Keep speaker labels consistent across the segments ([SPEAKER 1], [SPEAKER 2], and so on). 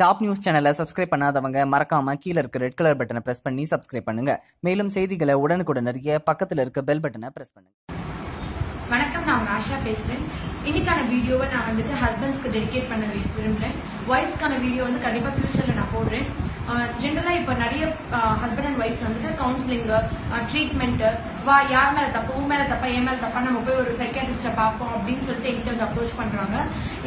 [SPEAKER 1] Top news சேனலை subscribe பண்ணாதவங்க மறக்காம கீழ இருக்க ரெட் கலர் பட்டனை பிரஸ் பண்ணி சப்ஸ்கிரைப் பண்ணுங்க. மேலும் செய்திகளை உடனுக்குடன் அறிய பக்கத்துல இருக்க பெல் பட்டனை பிரஸ் பண்ணுங்க.
[SPEAKER 2] வணக்கம் நான் ஆஷா பேசுறேன். இன்னைக்கான வீடியோவை நான் வந்துட்டு ஹஸ்பண்ட்ஸ்க்கு டெடிகேட் பண்ண விரும்புறேன். ஒய்ஃப்ஸ்க்கான வீடியோ வந்து கண்டிப்பாக ஃப்யூச்சரில் நான் போடுறேன். ஜென்ரலாக இப்போ நிறைய ஹஸ்பண்ட் அண்ட் ஒய்ஃப்ஸ் வந்துட்டு கவுன்சிலிங்கு ட்ரீட்மெண்ட்டு வா யார் மேலே தப்பு உன் மேலே தப்பா என் மேலே தப்பா நம்ம போய் ஒரு சைக்காட்டிஸ்ட்டை பார்ப்போம் அப்படின்னு சொல்லிட்டு எங்கிட்ட வந்து அப்ரோச் பண்ணுறாங்க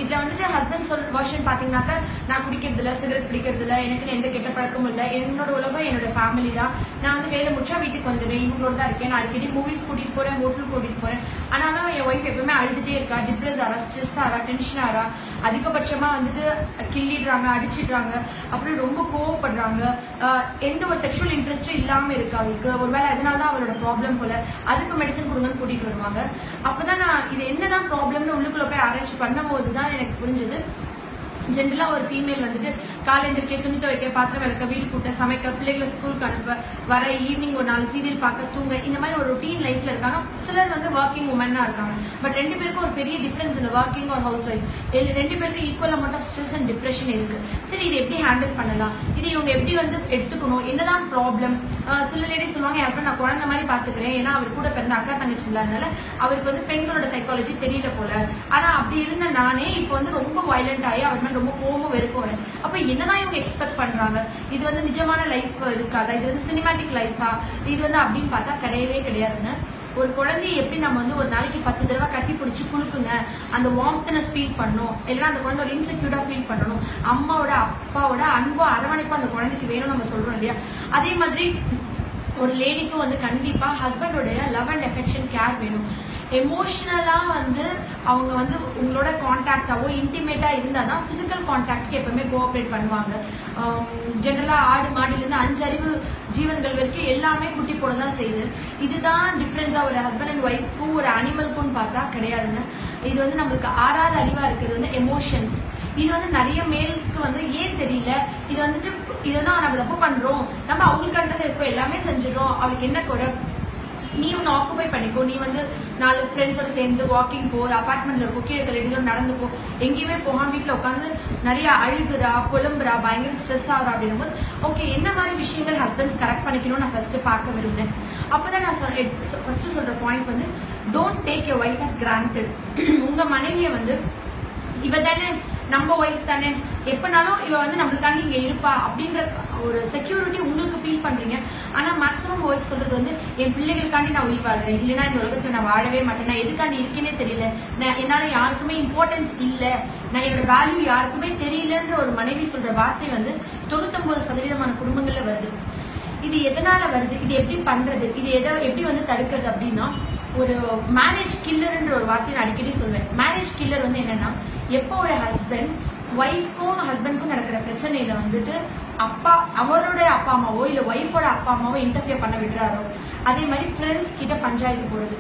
[SPEAKER 2] இதில் வந்துட்டு ஹஸ்பண்ட் சொல் வருஷன் பார்த்தீங்கன்னாக்கா நான் குடிக்கிறது இல்லை சிகரெட் பிடிக்கிறது இல்லை எந்த கெட்ட பழக்கமும் இல்லை. என்னோட உலகம் என்னோட ஃபேமிலி தான். நான் வந்து வேலை முடிச்சா வீட்டுக்கு வந்துடுறேன் இவங்களோட தான் இருக்கேன். நான் அடிக்கடி மூவிஸ் கூட்டிகிட்டு போகிறேன் ஹோட்டல் கூட்டிகிட்டு போகிறேன் ஆனாலும் என் ஒய்ஃப் எப்பவுமே அழுதுகிட்டே இருக்கா. டிப்ரெஸ் ஆறா ஸ்ட்ரெஸ் ஆறா டென்ஷன் ஆறா. அதிகபட்சமாக வந்துட்டு கிள்ளிடுறாங்க அடிச்சிடுறாங்க அப்படின்னு ரொம்ப கோவப்படுறாங்க ஆஹ் எந்த ஒரு செக்ஷுவல் இன்ட்ரெஸ்ட்டும் இல்லாமல் இருக்கு அவளுக்கு. ஒருவேளை அதனால தான் அவளோட ப்ராப்ளம் போல. அதுக்கு மெடிசன் கொடுங்கன்னு கூட்டிகிட்டு வருவாங்க. அப்பதான் நான் இது என்னதான் ப்ராப்ளம்னு உள்ளுக்குள்ள போய் ஆராய்ச்சி பண்ணும்போது தான் எனக்கு புரிஞ்சது. ஜென்ரலாக ஒரு ஃபீமேல் வந்துட்டு காலேந்திரிக்க துணி துவைக்க பாத்திரம் விளக்க வீடு கூட்ட சமைக்க பிள்ளைகளை ஸ்கூலுக்கு அனுப்ப வர ஈவினிங் ஒரு நாலு சீரியல் பார்க்க தூங்க இந்த மாதிரி ஒரு ரொட்டீன் லைஃப்ல இருக்காங்க. சிலர் வந்து ஒர்க்கிங் உமனாக இருக்காங்க. பட் ரெண்டு பேருக்கும் ஒரு பெரிய டிஃப்ரென்ஸ் இந்த ஒர்க்கிங் ஒரு ஹவுஸ் ஒய்ஃப் ரெண்டு பேருக்கும் equal amount of stress and depression இருக்கு. சரி இது எப்படி ஹேண்டில் பண்ணலாம்? இது இவங்க எப்படி வந்து எடுத்துக்கணும்? என்னதான் ப்ராப்ளம் சில லேடி சொல்லுவாங்க என் ஹஸ்பண்ட் நான் குழந்தை மாதிரி பார்த்துக்கிறேன். ஏன்னா அவர் கூட பிறந்த அக்கா தங்கச்சி இல்லாதனால அவருக்கு வந்து பெண்களோட சைக்காலஜி தெரியல போல. ஆனால் அப்படி இருந்த நானே இப்போ வந்து ரொம்ப வயலண்ட் ஆகி அவர் மேலே ரொம்ப கோவமும் வெறுப்பும் வரும். அப்ப என்னதான் இவங்க எக்ஸ்பெக்ட் பண்றாங்க? இது வந்து நிஜமான லைஃப் இருக்காதா? இது வந்து சினிமாட்டிக் லைஃபா இது வந்து அப்படின்னு பார்த்தா கிடையவே கிடையாதுங்க. ஒரு குழந்தைய எப்படி நம்ம வந்து ஒரு நாளைக்கு பத்து தடவை கட்டி பிடிச்சி குளுக்குங்க அந்த வார்த்தனஸ் ஃபீல் பண்ணும். இல்லைன்னா அந்த குழந்தை ஒரு இன்செக்யூர்டா ஃபீல் பண்ணணும். அம்மாவோட அப்பாவோட அன்போ அரவணைப்பு அந்த குழந்தைக்கு வேணும் நம்ம சொல்றோம் இல்லையா? அதே மாதிரி ஒரு லேடிக்கும் வந்து கண்டிப்பா ஹஸ்பண்டோடைய லவ் அண்ட் எஃபெக்ஷன் கேர் வேணும். எமோஷ்னலாக வந்து அவங்க வந்து உங்களோட கான்டாக்டாவோ இன்டிமேட்டாக இருந்தால் தான் ஃபிசிக்கல் கான்டாக்ட்க்கு எப்போவுமே கோஆப்ரேட் பண்ணுவாங்க. ஜென்ரலாக ஆடு மாடிலேருந்து அஞ்சு அறிவு ஜீவன்கள் வரைக்கும் எல்லாமே குட்டி போட தான் செய்யுது. இதுதான் டிஃப்ரெண்ட்ஸாக ஒரு ஹஸ்பண்ட் அண்ட் ஒய்ஃப்க்கும் ஒரு அனிமல்க்கும் பார்த்தா கிடையாதுங்க. இது வந்து நம்மளுக்கு ஆறாவது அறிவாக இருக்கிறது வந்து எமோஷன்ஸ் இது வந்து நிறைய மேல்ஸ்க்கு வந்து ஏன் தெரியல? இது வந்துட்டு இதை தான் நம்ம தப்பு பண்ணுறோம் நம்ம அவங்களுக்காக இருக்கோம் எல்லாமே செஞ்சிடறோம். அவளுக்கு என்ன குறை? நீ ஒன்று ஆக்குபை பண்ணிக்கோ நீ வந்து நாலு ஃப்ரெண்ட்ஸோட சேர்ந்து வாக்கிங் போ அப்பார்ட்மெண்ட்ல இருக்கும் கீழே ரெடிகள் நடந்து போ. எங்கேயுமே போகாம வீட்டில் உட்காந்து நிறைய அழுகுறா புலம்புறா பயங்கர ஸ்ட்ரெஸ் ஆகுறா அப்படின்னும் ஓகே என்ன மாதிரி விஷயங்கள் ஹஸ்பண்ட்ஸ் கரெக்ட் பண்ணிக்கணும் நான் ஃபர்ஸ்ட் பார்க்க விரும்பினேன் அப்போதான் நான் ஃபர்ஸ்ட் சொல்ற பாயிண்ட் வந்து don't take your wife as granted உங்க மனைவியை வந்து இவ தானே நம்ம ஒய்ஃப் தானே? எப்பனாலும் இவ வந்து நம்மளுக்காண்டி இங்கே இருப்பா அப்படின்ற ஒரு செக்யூரிட்டி உங்களுக்கு ஃபீல் பண்ணுறீங்க ஆனால் மேக்ஸிமம் ஒய்ஃப் சொல்கிறது வந்து என் பிள்ளைகளுக்காண்டி நான் உயிர் வாழ்கிறேன் இல்லைன்னா இந்த உலகத்தில் நான் வாழவே மாட்டேன். நான் எதுக்காண்டி இருக்கேனே தெரியல. நான் என்னால் யாருக்குமே இம்பார்ட்டன்ஸ் இல்லை. நான் என்னோட வேல்யூ யாருக்குமே தெரியலன்ற ஒரு மனைவி சொல்கிற வார்த்தை வந்து தொண்ணூத்தொம்பது சதவீதமான குடும்பங்களில் வருது. இது எதனால் வருது? இது எப்படி பண்ணுறது இது எதை எப்படி வந்து தடுக்கிறது அப்படின்னா ஒரு மேரேஜ் கில்லர்ன்ற ஒரு வார்த்தையை நான் அடிக்கடி சொல்வேன். மேரேஜ் கில்லர் வந்து என்னன்னா எப்போ ஒரு ஹஸ்பண்ட் ஒய்ஃப்க்கும் ஹஸ்பண்ட்க்கும் நடக்கிற பிரச்சனையில வந்துட்டு அப்பா அவரோட அப்பா அம்மாவோ இல்லை ஒய்ஃபோட அப்பா அம்மாவோ இன்டர்ஃபியர் பண்ண விடுறாரோ அதே மாதிரி ஃப்ரெண்ட்ஸ் கிட்ட பஞ்சாயத்து போடுறது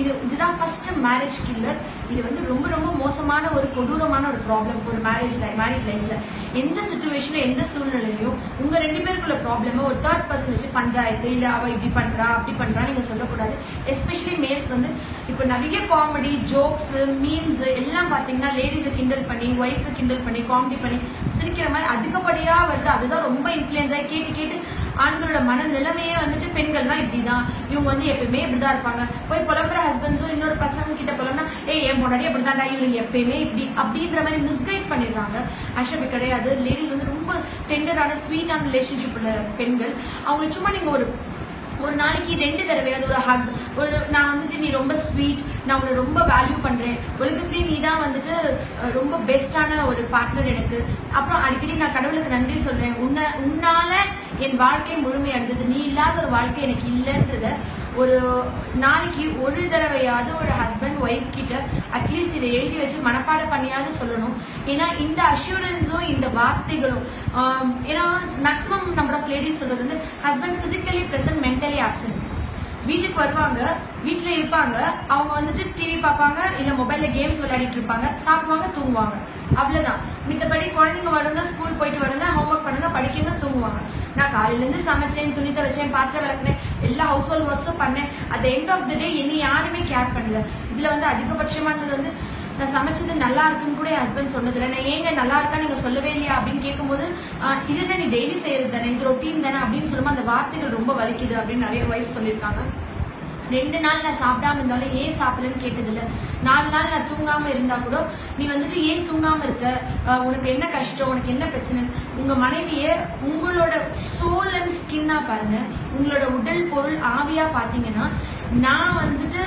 [SPEAKER 2] இது இதுதான் ஃபர்ஸ்ட் மேரேஜ் கில்லர் இது வந்து ரொம்ப ரொம்ப மோசமான ஒரு கொடூரமான ஒரு ப்ராப்ளம் ஒரு மேரேஜ் லைஃப் மேரேஜ் லைஃப்ல எந்த சுச்சுவேஷன்ல எந்த சூழ்நிலையும் உங்க ரெண்டு பேருக்குள்ள ப்ராப்ளமோ ஒரு தேர்ட் பர்சன் வச்சு பஞ்சாயத்து இல்ல அவ இப்படி பண்றா அப்படி பண்றா நீங்க சொல்லக்கூடாது. எஸ்பெஷலி மேல்ஸ் வந்து இப்போ நிறைய காமெடி ஜோக்ஸ் மீம்ஸ் எல்லாம் பாத்தீங்கன்னா லேடிஸை கிண்டல் பண்ணி ஒய்ஃப்ஸை கிண்டல் பண்ணி காமெடி பண்ணி சிரிக்கிற மாதிரி அதிகப்படியா வருது. அதுதான் ரொம்ப இன்ஃபுளுயன்ஸ் ஆகி கேட்டு கேட்டு ஆண்களோட மன நிலைமையே வந்துட்டு பெண்கள்லாம் இப்படிதான். இவங்க வந்து எப்பயுமே இப்படிதான் இருப்பாங்க. போய் புலம்புற ஹஸ்பண்ட்ஸும் இன்னொரு பசங்க கிட்ட புலம்புனா ஏ என் முன்னாடி அப்படிதான்டா இவங்க எப்பயுமே இப்படி. அப்படின்ற மாதிரி மிஸ்கைட் பண்ணிடுறாங்க ஆக்சுவலி கிடையாது. லேடிஸ் வந்து ரொம்ப டெண்டரான ஸ்வீட்டான ரிலேஷன்ஷிப் உள்ள பெண்கள். அவங்க சும்மா நீங்க ஒரு ஒரு நாளைக்கு ரெண்டு தடவையாவது ஒரு ஹக் ஒரு நான் வந்துட்டு நீ ரொம்ப ஸ்வீட் நான் உன்னை ரொம்ப வேல்யூ பண்ணுறேன் உலகத்துலேயே நீ தான் வந்துட்டு ரொம்ப பெஸ்டான ஒரு பார்ட்னர் எனக்கு. அப்புறம் அடிக்கடி நான் கடவுளுக்கு நன்றி சொல்கிறேன் உன்னை உன்னால என் வாழ்க்கை முழுமையடைந்தது நீ இல்லாத ஒரு வாழ்க்கை எனக்கு இல்லைன்றத ஒரு நாளைக்கு ஒரு தடவையாவது ஒரு ஹஸ்பண்ட் ஒய்ஃப் கிட்ட அட்லீஸ்ட் இதை எழுதி வச்சு மனப்பாடம் பண்ணியாவது சொல்லணும். ஏன்னா இந்த அஷூரன்ஸும் இந்த வார்த்தைகளும் ஏன்னா மேக்ஸிமம் நம்பர் ஆஃப் லேடிஸ் சொல்றது வந்து husband physically present mentally absent வீட்டுக்கு வருவாங்க வீட்டுல இருப்பாங்க அவங்க வந்துட்டு டிவி பார்ப்பாங்க இல்ல மொபைல்ல கேம்ஸ் விளையாடிட்டு இருப்பாங்க சாப்பிடுவாங்க தூங்குவாங்க. அவ்வளவுதான். மித்தபடி குழந்தைங்க வருங்க ஸ்கூல் போயிட்டு வருங்க ஹோம்ஒர்க் பண்ணுங்க படிக்கங்க தூங்குவாங்க. நான் காலையில இருந்து சமைச்சேன் துணி துவைச்சேன் பாத்திரம் விளக்குனேன் எல்லா ஹவுஸ் ஹோல்ட் ஒர்க்ஸும் பண்ணேன். At end of the day இனி யாருமே கேர் பண்ணல. இதுல வந்து அதிகபட்சமானது வந்து நான் சமைச்சது நல்லா இருக்குன்னு கூட என் ஹஸ்பண்ட் சொன்னதில்லை நான் ஏங்க நல்லா இருக்கா நீங்க சொல்லவே இல்லையா அப்படின்னு கேட்கும்போது இது என்ன நீ டெய்லி செய்யறது தானே? இது ரொட்டீன் தானே? அப்படின்னு சொல்லும்போது அந்த வார்த்தைகள் ரொம்ப வலிக்குது அப்படின்னு நிறைய ஒய்ஃப் சொல்லியிருக்காங்க. ரெண்டு நாள் நான் சாப்பிடாம இருந்தாலும் ஏன் சாப்பிடலன்னு கேட்டதில்ல நாலு நாள் நான் தூங்காம இருந்தா கூட நீ வந்துட்டு ஏன் தூங்காம இருக்க? உனக்கு என்ன கஷ்டம்? உனக்கு என்ன பிரச்சனை? உங்க மனைவிய உங்களோட சோல் அண்ட் ஸ்கின்னா பாருங்க. உங்களோட உடல் பொருள் ஆவியா பாத்தீங்கன்னா நான் வந்துட்டு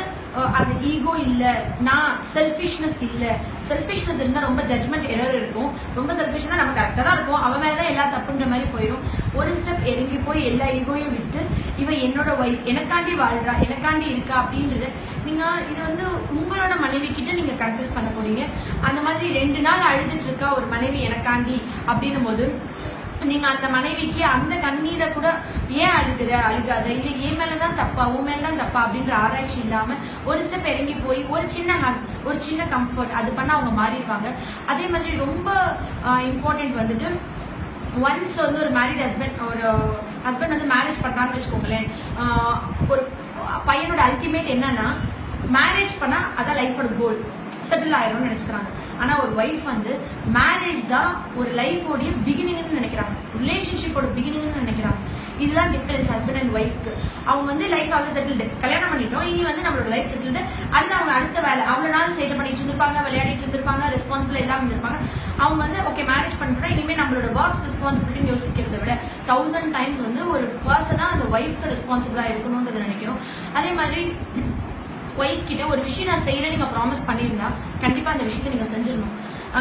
[SPEAKER 2] அது ஈகோ இல்லை நான் செல்ஃபிஷ்னஸ் இல்லை. செல்ஃபிஷ்னஸ் இருந்தால் ரொம்ப ஜட்மெண்ட் எரர் இருக்கும். ரொம்ப செல்ஃபிஷ் தான் நம்ம கரெக்டாக தான் இருக்கும் அவன் மேலே தான் எல்லா தப்புன்ற மாதிரி போயிடும் ஒரு ஸ்டெப் இறங்கி போய் எல்லா ஈகோயும் விட்டு இவன் என்னோட ஒய்ஃப் எனக்காண்டி வாழ்றா எனக்காண்டி இருக்கா அப்படின்றது நீங்கள் இது வந்து உங்களோட மனைவி கிட்ட நீங்கள் கன்ஃபியூஸ் பண்ண போறீங்க. அந்த மாதிரி ரெண்டு நாள் அழுதுட்டு இருக்கா ஒரு மனைவி எனக்காண்டி அப்படின்னும் போது நீங்க அந்த மனைவிக்கு அந்த கண்ணீரை கூட ஏன் அழுகுற? அழுகாத. இல்ல ஏன் மேலதான் தப்பா? உன் மேலதான் தப்பா? அப்படின்ற ஆராய்ச்சி இல்லாம ஒரு ஸ்டெப் இறங்கி போய் ஒரு சின்ன ஹக் ஒரு சின்ன கம்ஃபர்ட் அது பண்ண அவங்க மாறிடுவாங்க. அதே மாதிரி ரொம்ப இம்பார்ட்டன்ட் வந்துட்டு ஒன்ஸ் வந்து ஒரு மேரிட் ஹஸ்பண்ட் ஒரு ஹஸ்பண்ட் வந்து மேரேஜ் பண்ணான்னு வச்சுக்கோங்களேன். ஒரு பையனோட அல்டிமேட் என்னன்னா மேரேஜ் பண்ணா அதான் லைஃபோட கோல் செட்டில் ஆயிரும்னு நினைச்சுக்கிறாங்க. ஆனால் ஒரு ஒய்ஃப் வந்து மேரேஜ் தான் ஒரு லைஃபோடைய பிகினிங்னு நினைக்கிறாங்க. ரிலேஷன்ஷிப்போட பிகினிங்னு நினைக்கிறாங்க. இதுதான் டிஃப்ரென்ஸ் ஹஸ்பண்ட் அண்ட் ஒய்ஃப்க்கு அவங்க வந்து லைஃப் அவங்க செட்டில்டு கல்யாணம் பண்ணிட்டோம். இனி வந்து நம்மளோட லைஃப் செட்டில்டு அடுத்து அவங்க அடுத்த வேலை. அவ்வளோ நாள் சேட்டை பண்ணிட்டு இருந்திருப்பாங்க விளையாடிட்டு இருந்திருப்பாங்க ரெஸ்பான்சிபிள் எல்லாம் இருந்திருப்பாங்க. அவங்க வந்து ஓகே மேரேஜ் பண்ணுறா இனிமேல் நம்மளோட ஒர்க்ஸ் ரெஸ்பான்சிபிலிட்டின்னு யோசிக்கிறத விட தௌசண்ட் டைம்ஸ் வந்து ஒரு பர்சனாக அந்த ஒய்ஃப்க்கு ரெஸ்பான்சிபிளாக இருக்கணும்ன்றதை நினைக்கிறோம். அதே மாதிரி ஒய்ஃப் கிட்ட ஒரு விஷயம் நான் செய்யறேன் நீங்க ப்ராமிஸ் பண்ணியிருந்தா கண்டிப்பா அந்த விஷயத்தை நீங்க செஞ்சிடணும்.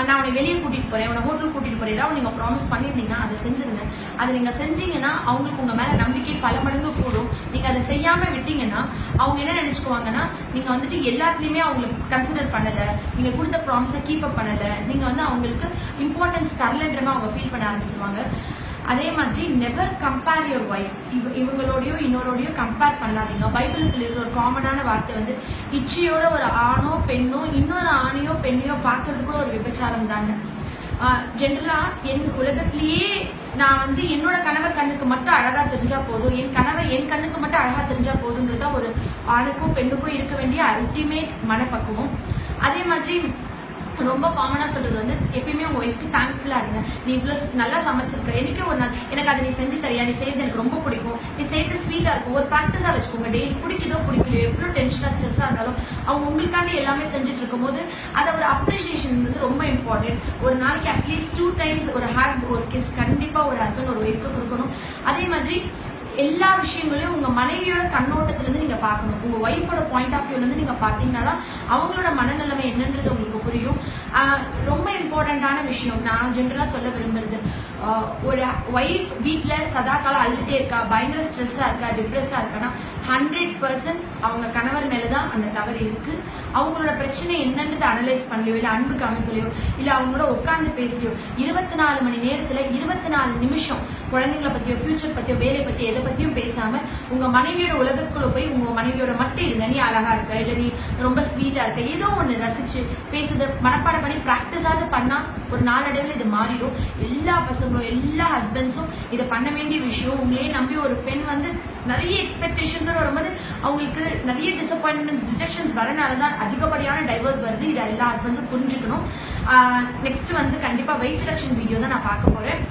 [SPEAKER 2] நான் உன்னை வெளியே கூட்டிட்டு போறேன் உன்னை ஹோட்டல் கூட்டிட்டு போறேன் ஏதாவது நீங்க ப்ராமிஸ் பண்ணியிருந்தீங்கன்னா அதை செஞ்சிருங்க. அதை நீங்க செஞ்சீங்கன்னா அவங்களுக்கு உங்க மேல நம்பிக்கை பல மடங்கு கூடும். நீங்க அதை செய்யாம விட்டீங்கன்னா அவங்க என்ன நினைச்சுக்குவாங்கன்னா நீங்க வந்துட்டு எல்லாத்துலயுமே அவங்களுக்கு கன்சிடர் பண்ணல நீங்க கொடுத்த ப்ராமிஸை கீப் அப் பண்ணல நீங்க வந்து அவங்களுக்கு இம்பார்ட்டன்ஸ் தரலன்றமா அவங்க ஃபீல் பண்ண ஆரம்பிச்சிருவாங்க. அதே மாதிரி நெவர் கம்பேர் யுவர் ஒய்ஃப் இவ இவங்களோடயோ இன்னொரோடையோ கம்பேர் பண்ணாதீங்க. பைபிளில் சொல்லியிருக்கிற ஒரு காமனான வார்த்தை வந்து இச்சையோட ஒரு ஆணோ பெண்ணோ இன்னொரு ஆணையோ பெண்ணையோ பார்க்கறது கூட ஒரு விபச்சாரம் தானே. ஜென்ரலாக என் உலகத்திலேயே நான் வந்து என்னோட கணவர் கண்ணுக்கு மட்டும் அழகா தெரிஞ்சா போதும். என் கணவர் என் கண்ணுக்கு மட்டும் அழகா தெரிஞ்சா தான் ஒரு ஆணுக்கும் பெண்ணுக்கும் இருக்க வேண்டிய அல்டிமேட் மனப்பக்குவம். அதே மாதிரி ரொம்ப காமனாக சொல்கிறது வந்து எப்பயுமே உங்கள் ஒய்ஃப்க்கு தேங்க்ஃபுல்லாக இருங்க. நீ இவ்வளோ நல்லா சமைச்சிருக்க. என்றைக்கும் ஒரு நாள் எனக்கு அதை நீ செஞ்சு தரியா நீ செய்யறது எனக்கு ரொம்ப பிடிக்கும். நீ செய்யறது ஸ்வீட்டாக இருக்கும். ஒரு ப்ராக்டிஸாக வச்சுக்கோங்க. டெய்லி பிடிக்குதோ பிடிக்கலையோ எவ்வளோ டென்ஷனாக ஸ்ட்ரெஸ்ஸாக இருந்தாலும் அவங்க உங்களுக்காண்டி எல்லாமே செஞ்சுட்டு இருக்கும்போது அதை ஒரு அப்ரிஷியேஷன் வந்து ரொம்ப இம்பார்ட்டன்ட் ஒரு நாளைக்கு அட்லீஸ்ட் டூ டைம்ஸ் ஒரு ஹேக் ஒரு கிஸ் கண்டிப்பாக ஒரு ஹஸ்பண்ட் ஒரு ஒய்ஃப்க்கு கொடுக்கணும். அதே மாதிரி எல்லா விஷயங்களையும் உங்க மனைவியோட கண்ணோட்டத்துல இருந்து நீங்க பார்க்கணும். உங்க ஒய்ஃபோட பாயிண்ட் ஆஃப் வியூல இருந்து நீங்க பாத்தீங்கன்னா தான் அவங்களோட மனநிலைமை என்னன்றது உங்களுக்கு புரியும். ரொம்ப இம்பார்ட்டண்ட்டான விஷயம். நான் ஜென்ரலா சொல்ல விரும்புறது ஒரு ஒய்ஃப் வீட்டில் சதா காலம் அழுதுட்டே இருக்கா பயங்கர ஸ்ட்ரெஸ்ஸாக இருக்கா டிப்ரெஸ்டாக இருக்கான்னா ஹண்ட்ரட் பர்சன்ட் அவங்க கணவர் மேலதான் அந்த தவறு இருக்கு. அவங்களோட பிரச்சனை என்னன்றது அனலைஸ் பண்ணலையோ இல்ல அன்பு காமிக்கலையோ இல்ல அவங்களோட உட்கார்ந்து பேசலையோ இருபத்தி நாலு மணி நேரத்துல இருபத்தி நாலு நிமிஷம் குழந்தைங்களை பத்தியோ ஃபியூச்சர் பத்தியோ வேலை பத்தி எதை பத்தியும் பேசாம உங்க மனைவியோட உலகத்துக்குள்ள போய் உங்க மனைவியோட மட்டும் இருந்த நீ அழகா இருக்க? இல்ல நீ ரொம்ப ஸ்வீட்டா இருக்க. ஏதோ ஒன்று ரசிச்சு பேசுது மனப்பாடம் பண்ணி ப்ராக்டிஸாவது பண்ணா ஒரு நாளடைவில் இது மாறிடும். எல்லா பசங்களும் எல்லா ஹஸ்பண்ட்ஸும் இதை பண்ண வேண்டிய விஷயம் உங்களையே நம்பி ஒரு பெண் வந்து நிறைய எக்ஸ்பெக்டேஷன்ஸோட வரும்போது அவங்களுக்கு நிறைய டிசப்பாயின்மெண்ட்ஸ் ரிஜெக்ஷன்ஸ் வரனால தான் அதிகப்படியான டைவர்ஸ் வருது. இதை எல்லா ஹஸ்பண்ட்ஸும் புரிஞ்சுக்கணும். நெக்ஸ்ட் வந்து கண்டிப்பாக வெயிட் ரிடக்ஷன் வீடியோ தான் நான் பார்க்க போகிறேன்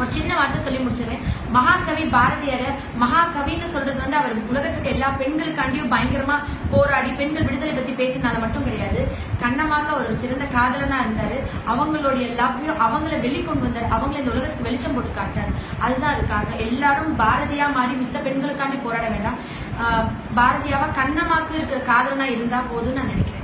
[SPEAKER 2] ஒரு சின்ன வார்த்தை சொல்லி முடிச்சிடுறேன். மகாகவி பாரதியார மகாகவின்னு சொல்றது வந்து அவர் உலகத்துக்கு எல்லா பெண்களுக்காண்டியும் பயங்கரமா போராடி பெண்கள் விடுதலை பத்தி பேசினால மட்டும் கிடையாது. கண்ணமாக ஒரு சிறந்த காதலனா இருந்தாரு. அவங்களுடைய எல்லாத்தையும் அவங்கள வெளிக்கொண்டு வந்தார். அவங்கள இந்த உலகத்துக்கு வெளிச்சம் போட்டு காட்டினார். அதுதான் அது காரணம் எல்லாரும் பாரதியா மாறி மித்த பெண்களுக்காண்டி போராட வேண்டாம். பாரதியாவா கண்ணமாக்கு இருக்கிற காதலனா இருந்தா போதும்னு நான் நினைக்கிறேன்.